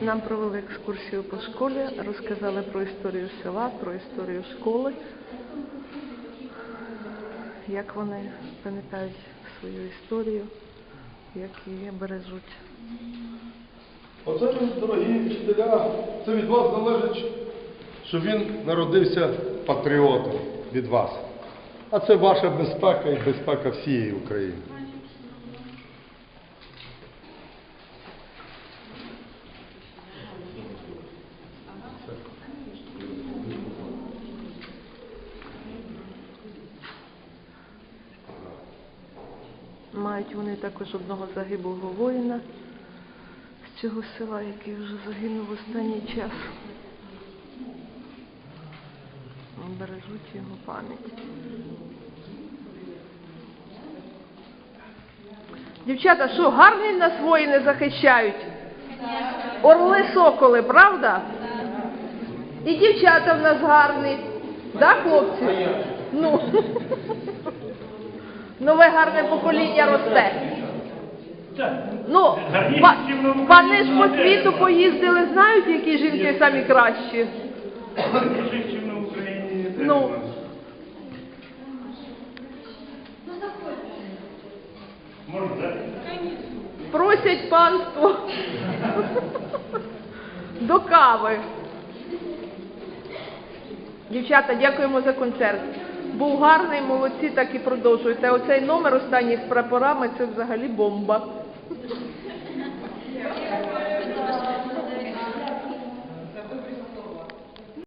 Нам провели екскурсію по школі, розказали про історію села, про історію школи, як вони пам'ятають свою історію, як її бережуть. Оце, дорогі вчителя, це від вас залежить, що він народився патріотом від вас. А це ваша безпека і безпека всієї України. Мають вони також одного загиблого воїна з цього села, який вже загинув в останній час. Бережуть його пам'ять. Дівчата, що, гарні нас воїни захищають? Орли соколи, правда? І дівчата в нас гарні. Да, хлопці? Ну. Нове гарне покоління росте. Ну, па- пани ж по світу поїздили, знають, які жінки самі кращі. Ну. у нас. Можна, так? Просять панство до кави. Дівчата, дякуємо за концерт. Був гарний, молодці, так і продовжуйте. Оцей номер останніх з прапорами це взагалі бомба.